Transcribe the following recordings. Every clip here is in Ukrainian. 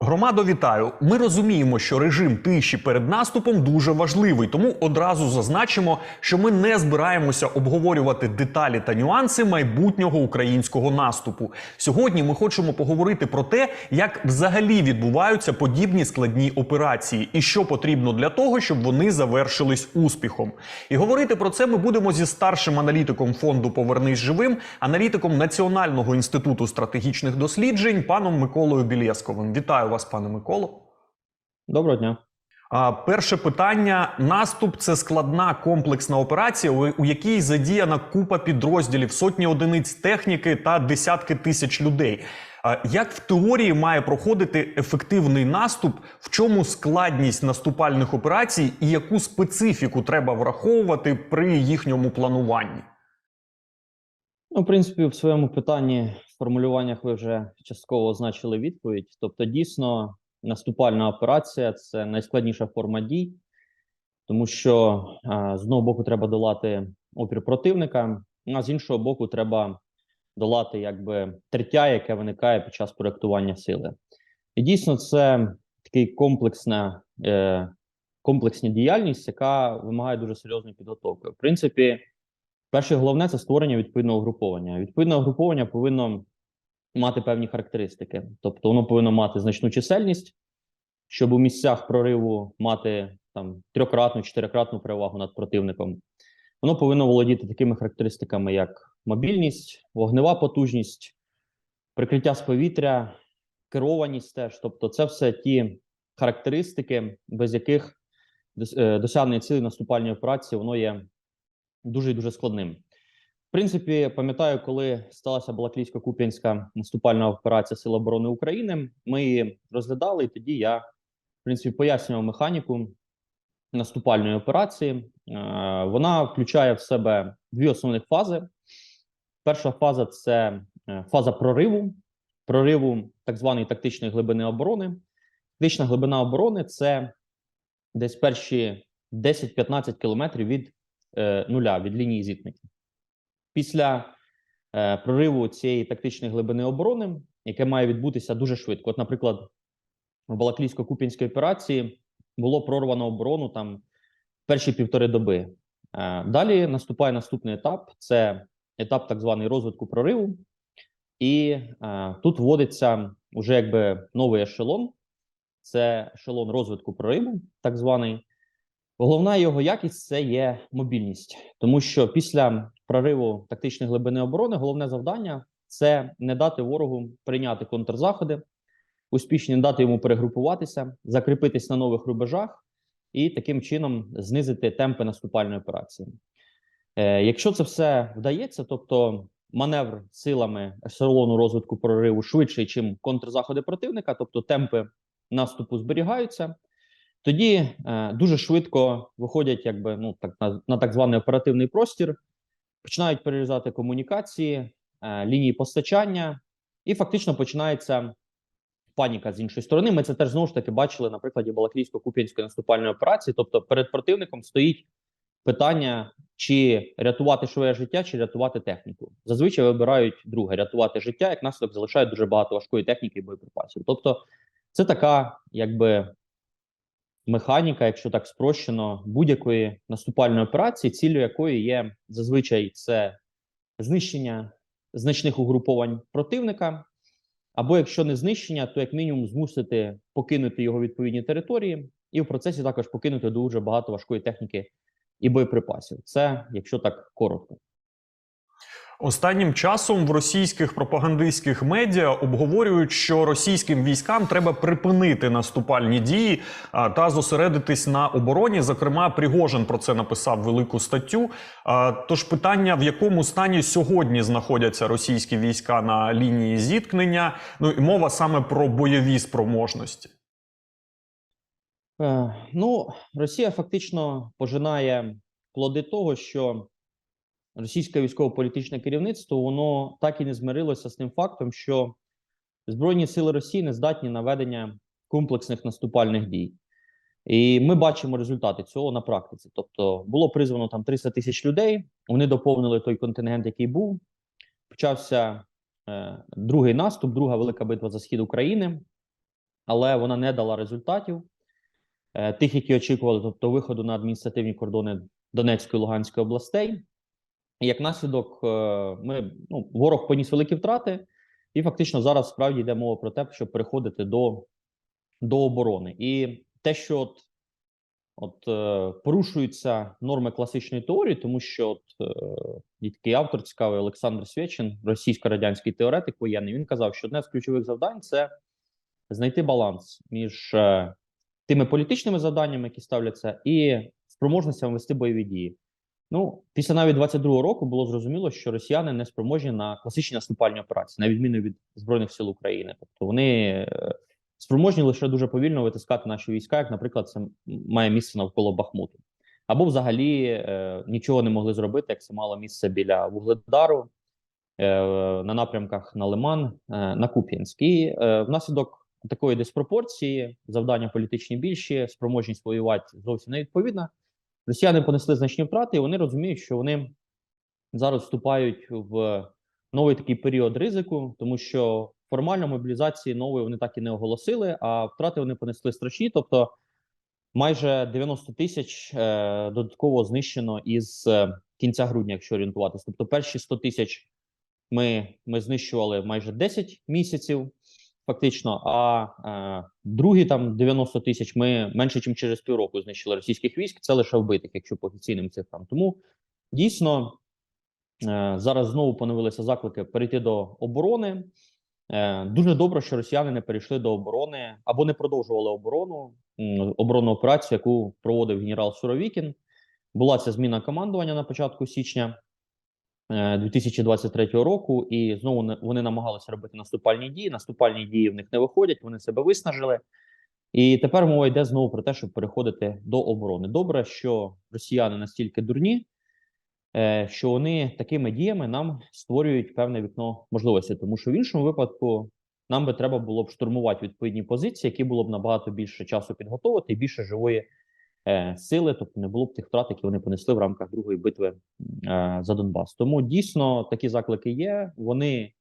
Громадо, вітаю. Ми розуміємо, що режим тиші перед наступом дуже важливий, тому одразу зазначимо, що ми не збираємося обговорювати деталі та нюанси майбутнього українського наступу. Сьогодні ми хочемо поговорити про те, як взагалі відбуваються подібні складні операції, і що потрібно для того, щоб вони завершились успіхом. І говорити про це ми будемо зі старшим аналітиком фонду Повернись живим, аналітиком Національного інституту стратегічних досліджень, паном Миколою Білєсковим. Вітаю вас, пане Миколо. Доброго дня. Перше питання: наступ це складна комплексна операція, у, якій задіяна купа підрозділів, сотні одиниць техніки та десятки тисяч людей. Як в теорії має проходити ефективний наступ? В чому складність наступальних операцій і яку специфіку треба враховувати при їхньому плануванні? Ну, в принципі, в своєму питанні формулюваннях ви вже частково означили відповідь. Тобто, дійсно, наступальна операція це найскладніша форма дій, тому що з одного боку треба долати опір противника, а з іншого боку, треба долати якби тертя, яке виникає під час проєктування сили. І дійсно, це такий комплексна, е, комплексна діяльність, яка вимагає дуже серйозної підготовки. В принципі. Перше, головне це створення відповідного угруповання. Відповідне угруповання повинно мати певні характеристики, тобто воно повинно мати значну чисельність, щоб у місцях прориву мати там трьохкратну, чотирикратну перевагу над противником. Воно повинно володіти такими характеристиками, як мобільність, вогнева потужність, прикриття з повітря, керованість теж. Тобто, це все ті характеристики, без яких е, досягнення цілей наступальної операції воно є дуже і дуже складним. В принципі, пам'ятаю, коли сталася Балаклійсько-Куп'янська наступальна операція Сил оборони України, ми її розглядали, і тоді я, в принципі, пояснював механіку наступальної операції. Е, Вона включає в себе дві основних фази. Перша фаза це е, фаза прориву, прориву так званої тактичної глибини оборони. Тактична глибина оборони це десь перші 10-15 кілометрів від нуля від лінії зіткнення. Після е, прориву цієї тактичної глибини оборони, яке має відбутися дуже швидко. От, наприклад, в Балаклійсько-Куп'янській операції було прорвано оборону там перші півтори доби. Е, далі наступає наступний етап: це етап так званий розвитку прориву, і е, тут вводиться вже якби новий ешелон. Це ешелон розвитку прориву, так званий. Головна його якість це є мобільність, тому що після прориву тактичної глибини оборони головне завдання це не дати ворогу прийняти контрзаходи, успішно дати йому перегрупуватися, закріпитись на нових рубежах і таким чином знизити темпи наступальної операції. Е, якщо це все вдається, тобто маневр силами ешелону розвитку прориву швидший, ніж контрзаходи противника, тобто темпи наступу зберігаються. Тоді е, дуже швидко виходять, якби ну так на, на так званий оперативний простір, починають перерізати комунікації, е, лінії постачання, і фактично починається паніка з іншої сторони. Ми це теж знову ж таки бачили на прикладі Балаклійсько-Куп'янської наступальної операції. Тобто, перед противником стоїть питання, чи рятувати своє життя, чи рятувати техніку. Зазвичай вибирають друге рятувати життя, як наслідок залишають дуже багато важкої техніки і боєприпасів. Тобто, це така, якби механіка, якщо так спрощено, будь-якої наступальної операції, ціллю якої є зазвичай це знищення значних угруповань противника, або якщо не знищення, то як мінімум змусити покинути його відповідні території, і в процесі також покинути дуже багато важкої техніки і боєприпасів. Це якщо так коротко. Останнім часом в російських пропагандистських медіа обговорюють, що російським військам треба припинити наступальні дії та зосередитись на обороні. Зокрема, Пригожин про це написав велику статтю. Тож питання, в якому стані сьогодні знаходяться російські війська на лінії зіткнення, ну і мова саме про бойові спроможності. Е, ну, Росія фактично пожинає плоди того, що російське військово-політичне керівництво воно так і не змирилося з тим фактом, що Збройні сили Росії не здатні на ведення комплексних наступальних дій. І ми бачимо результати цього на практиці. Тобто було призвано там 300 тисяч людей. Вони доповнили той контингент, який був. Почався е, другий наступ, друга велика битва за схід України. але вона не дала результатів е, тих, які очікували, тобто виходу на адміністративні кордони Донецької і Луганської областей. Як наслідок, е, ми ну, ворог поніс великі втрати, і фактично зараз справді йде мова про те, щоб переходити до, до оборони. І те, що от, от е, порушуються норми класичної теорії, тому що от е, є такий автор цікавий Олександр Свєчин, російсько-радянський теоретик воєнний, він казав, що одне з ключових завдань це знайти баланс між е, тими політичними завданнями, які ставляться, і спроможностями вести бойові дії. Ну, після навіть 22-го року було зрозуміло, що росіяни не спроможні на класичні наступальні операції, на відміну від збройних сил України. Тобто вони е, спроможні лише дуже повільно витискати наші війська, як, наприклад, це має місце навколо Бахмуту, або взагалі е, нічого не могли зробити, як це мало місце біля Вугледару, е, на напрямках на Лиман, е, на Куп'янськ. І е, внаслідок такої диспропорції завдання політичні більші, спроможність воювати зовсім не відповідна. Росіяни понесли значні втрати, і вони розуміють, що вони зараз вступають в новий такий період ризику, тому що формально мобілізації нової вони так і не оголосили, а втрати вони понесли страшні. Тобто майже 90 тисяч е, додатково знищено із е, кінця грудня, якщо орієнтуватися. Тобто перші 100 тисяч ми, ми знищували майже 10 місяців. Фактично, а е, другі там 90 тисяч ми менше, ніж через півроку знищили російських військ. Це лише вбитих, якщо по офіційним цифрам. Тому дійсно е, зараз знову поновилися заклики перейти до оборони. Е, дуже добре, що росіяни не перейшли до оборони або не продовжували оборону оборонну операцію, яку проводив генерал Суровікін. Була ця зміна командування на початку січня. Е, 2023 року, і знову вони намагалися робити наступальні дії. Наступальні дії в них не виходять, вони себе виснажили. І тепер мова йде знову про те, щоб переходити до оборони. Добре, що росіяни настільки дурні, е, що вони такими діями нам створюють певне вікно можливості, тому що в іншому випадку нам би треба було б штурмувати відповідні позиції, які було б набагато більше часу підготовити і більше живої е, сили, тобто не було б тих втрат, які вони понесли в рамках другої битви е, за Донбас. Тому дійсно такі заклики є. Вони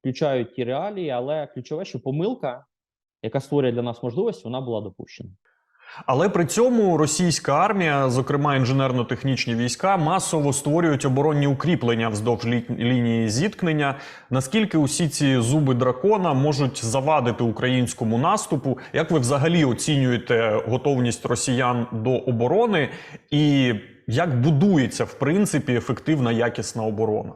включають ті реалії, але ключове, що помилка, яка створює для нас можливість, вона була допущена. Але при цьому російська армія, зокрема інженерно-технічні війська, масово створюють оборонні укріплення вздовж лі- лінії зіткнення. Наскільки усі ці зуби дракона можуть завадити українському наступу? Як ви взагалі оцінюєте готовність росіян до оборони, і як будується в принципі ефективна якісна оборона?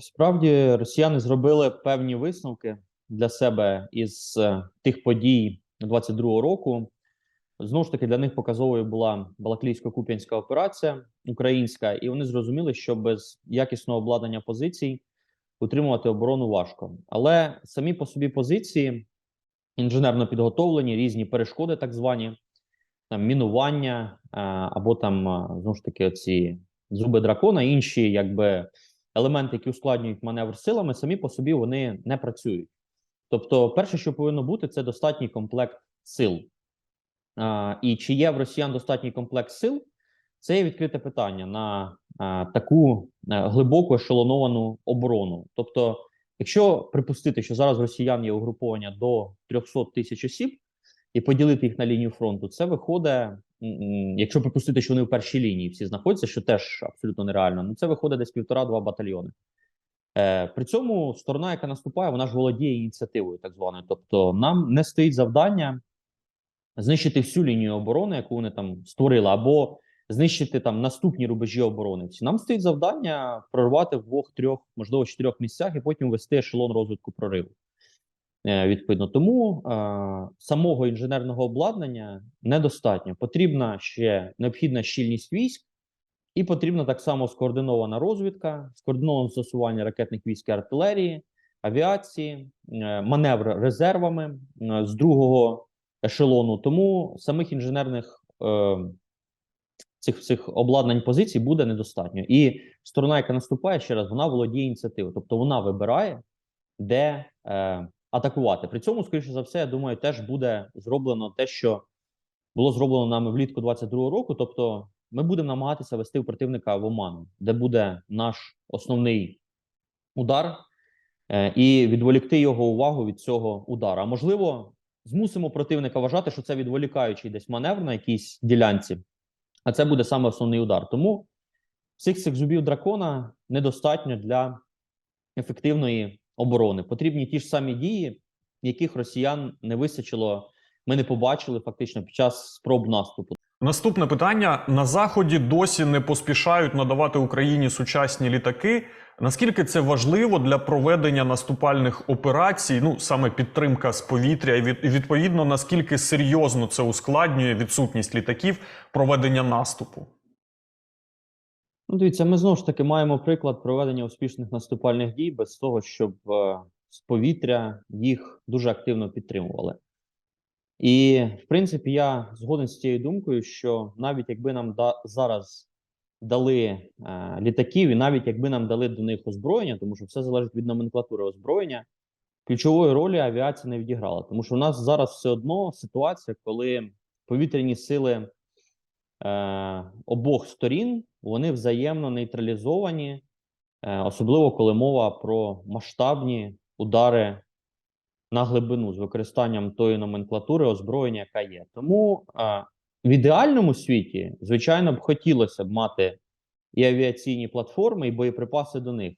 Справді росіяни зробили певні висновки для себе із е, тих подій 22-го року. Знову ж таки, для них показовою була Балаклійсько-Куп'янська операція українська, і вони зрозуміли, що без якісного обладнання позицій утримувати оборону важко. Але самі по собі позиції інженерно підготовлені, різні перешкоди, так звані, там мінування або там знову ж таки оці зуби дракона, інші якби елементи, які ускладнюють маневр силами, самі по собі вони не працюють. Тобто, перше, що повинно бути, це достатній комплект сил. А, і чи є в росіян достатній комплект сил, це є відкрите питання на а, таку а, глибоку ешелоновану оборону. Тобто, якщо припустити, що зараз росіян є угруповання до 300 тисяч осіб, і поділити їх на лінію фронту, це виходить, якщо припустити, що вони в першій лінії всі знаходяться, що теж абсолютно нереально, ну це виходить десь півтора-два батальйони. Е, при цьому сторона, яка наступає, вона ж володіє ініціативою, так званою. Тобто, нам не стоїть завдання знищити всю лінію оборони, яку вони там створили, або знищити там наступні рубежі оборони. Нам стоїть завдання прорвати в двох, трьох, можливо, чотирьох місцях, і потім вести ешелон розвитку прориву. Е, відповідно, тому е, самого інженерного обладнання недостатньо. Потрібна ще необхідна щільність військ, і потрібна так само скоординована розвідка, скоординоване застосування ракетних військ і артилерії, авіації, е, маневр резервами е, з другого ешелону. Тому самих інженерних е, цих цих обладнань позицій буде недостатньо. І сторона, яка наступає ще раз, вона володіє ініціативою, тобто вона вибирає, де е, атакувати. При цьому, скоріше за все, я думаю, теж буде зроблено те, що було зроблено нами влітку 22-го року. Тобто, ми будемо намагатися вести у противника в оману, де буде наш основний удар, е, і відволікти його увагу від цього удара. А можливо, змусимо противника вважати, що це відволікаючий десь маневр на якійсь ділянці, а це буде саме основний удар. Тому всіх цих зубів дракона недостатньо для ефективної оборони. Потрібні ті ж самі дії, яких росіян не вистачило. Ми не побачили фактично під час спроб наступу. Наступне питання: на заході досі не поспішають надавати Україні сучасні літаки. Наскільки це важливо для проведення наступальних операцій? Ну саме підтримка з повітря, і від відповідно наскільки серйозно це ускладнює відсутність літаків проведення наступу? Ну, дивіться, ми знову ж таки маємо приклад проведення успішних наступальних дій без того, щоб е, з повітря їх дуже активно підтримували. І, в принципі, я згоден з цією думкою, що навіть якби нам да, зараз дали е, літаків, і навіть якби нам дали до них озброєння, тому що все залежить від номенклатури озброєння, ключової ролі авіація не відіграла. Тому що у нас зараз все одно ситуація, коли повітряні сили е, обох сторін вони взаємно нейтралізовані, е, особливо коли мова про масштабні удари на глибину з використанням тої номенклатури озброєння, яка є. Тому е, в ідеальному світі, звичайно, б хотілося б мати і авіаційні платформи, і боєприпаси до них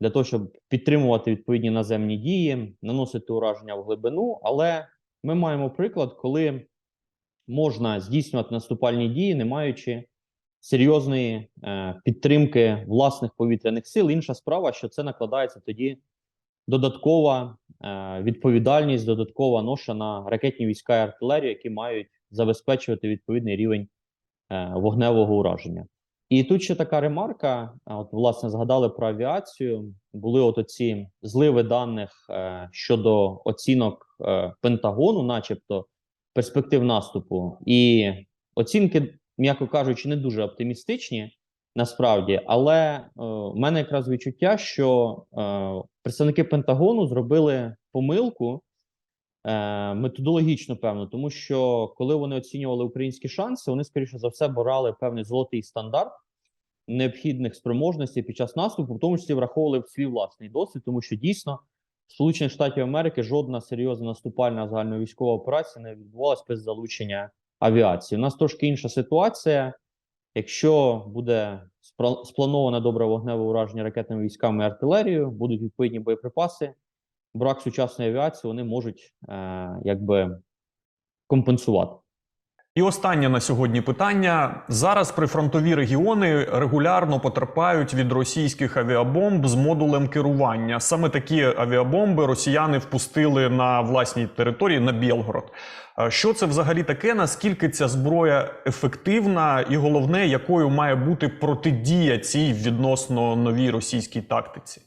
для того, щоб підтримувати відповідні наземні дії, наносити ураження в глибину. Але ми маємо приклад, коли можна здійснювати наступальні дії, не маючи серйозної е, підтримки власних повітряних сил. Інша справа, що це накладається тоді додаткова е, відповідальність, додаткова ноша на ракетні війська і артилерію, які мають забезпечувати відповідний рівень е, вогневого ураження. І тут ще така ремарка: от власне згадали про авіацію. Були от оці зливи даних е, щодо оцінок Пентагону, начебто перспектив наступу, і оцінки, м'яко кажучи, не дуже оптимістичні насправді. Але е, в мене якраз відчуття, що е, представники Пентагону зробили помилку е, методологічно, певно, тому що коли вони оцінювали українські шанси, вони скоріше за все брали певний золотий стандарт необхідних спроможностей під час наступу, в тому числі враховували свій власний досвід, тому що дійсно Сполучених Штатів Америки жодна серйозна наступальна загальновійськова операція не відбувалася без залучення авіації. У нас трошки інша ситуація. Якщо буде сплановане добре вогневе ураження ракетними військами і артилерією, будуть відповідні боєприпаси, брак сучасної авіації вони можуть е, якби компенсувати. І останнє на сьогодні питання: зараз прифронтові регіони регулярно потерпають від російських авіабомб з модулем керування. Саме такі авіабомби росіяни впустили на власній території на Білгород. Е, Що це взагалі таке? Наскільки ця зброя ефективна, і головне, якою має бути протидія цій відносно новій російській тактиці?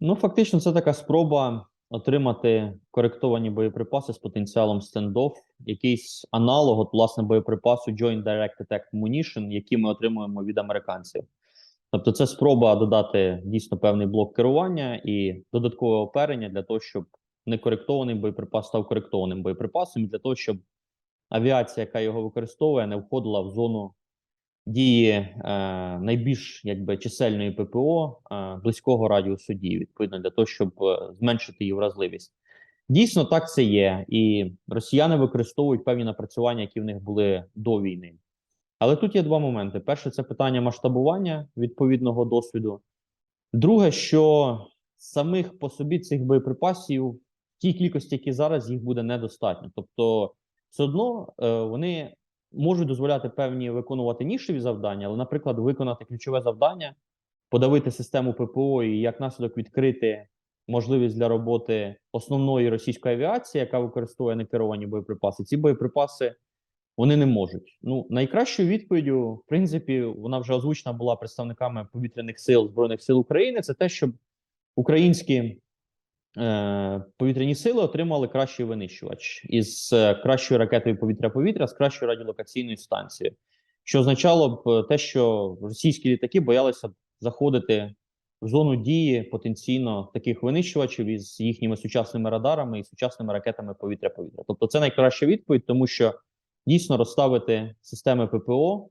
Ну, фактично, це така спроба отримати коректовані боєприпаси з потенціалом стендоф, якийсь аналог, от, власне, боєприпасу Joint Direct Attack Munition, який ми отримуємо від американців. Тобто, це спроба додати дійсно певний блок керування і додаткове оперення для того, щоб некоректований боєприпас став коректованим боєприпасом, і для того, щоб авіація, яка його використовує, не входила в зону дії е, найбільш якби чисельної ППО е, близького радіусу дії, відповідно для того, щоб е, зменшити її вразливість. Дійсно, так це є, і росіяни використовують певні напрацювання, які в них були до війни. Але тут є два моменти: перше, це питання масштабування відповідного досвіду. Друге, що самих по собі цих боєприпасів тій кількості, які зараз, їх буде недостатньо. Тобто, все одно вони можуть дозволяти певні виконувати нішеві завдання, але, наприклад, виконати ключове завдання, подавити систему ППО і як наслідок відкрити можливість для роботи основної російської авіації, яка використовує некеровані боєприпаси. Ці боєприпаси вони не можуть. Ну найкращою відповіддю, в принципі, вона вже озвучена була представниками повітряних сил збройних сил України. Це те, щоб українські повітряні сили отримали кращий винищувач із е, кращою ракетою повітря-повітря з кращою радіолокаційною станцією, що означало б е, те, що російські літаки боялися заходити в зону дії потенційно таких винищувачів із їхніми сучасними радарами і сучасними ракетами повітря-повітря. Тобто, це найкраща відповідь, тому що дійсно розставити системи ППО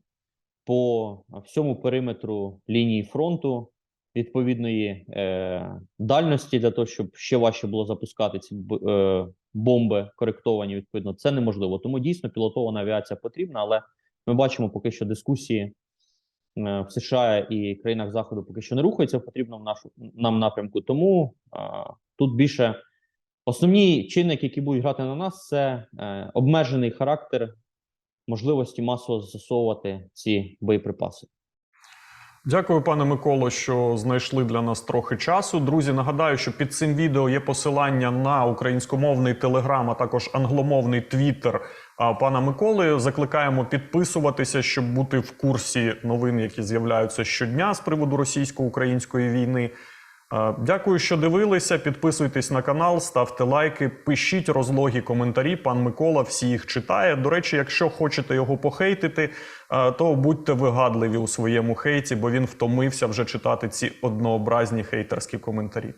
по всьому периметру лінії фронту відповідної е, дальності для того, щоб ще важче було запускати ці е, бомби коректовані. Відповідно, це неможливо. Тому дійсно пілотована авіація потрібна, але ми бачимо поки що дискусії е, в США і країнах заходу поки що не рухаються в потрібному нашу нам напрямку. Тому е, тут більше основні чинники, які будуть грати на нас, це е, обмежений характер можливості масово застосовувати ці боєприпаси. Дякую, пане Миколо, що знайшли для нас трохи часу. Друзі, нагадаю, що під цим відео є посилання на українськомовний телеграм, а також англомовний твіттер пана Миколи. Закликаємо підписуватися, щоб бути в курсі новин, які з'являються щодня з приводу російсько-української війни. А, Дякую, що дивилися. Підписуйтесь на канал, ставте лайки, пишіть розлогі коментарі. Пан Микола всі їх читає. До речі, якщо хочете його похейтити, е, то будьте вигадливі у своєму хейті, бо він втомився вже читати ці однообразні хейтерські коментарі.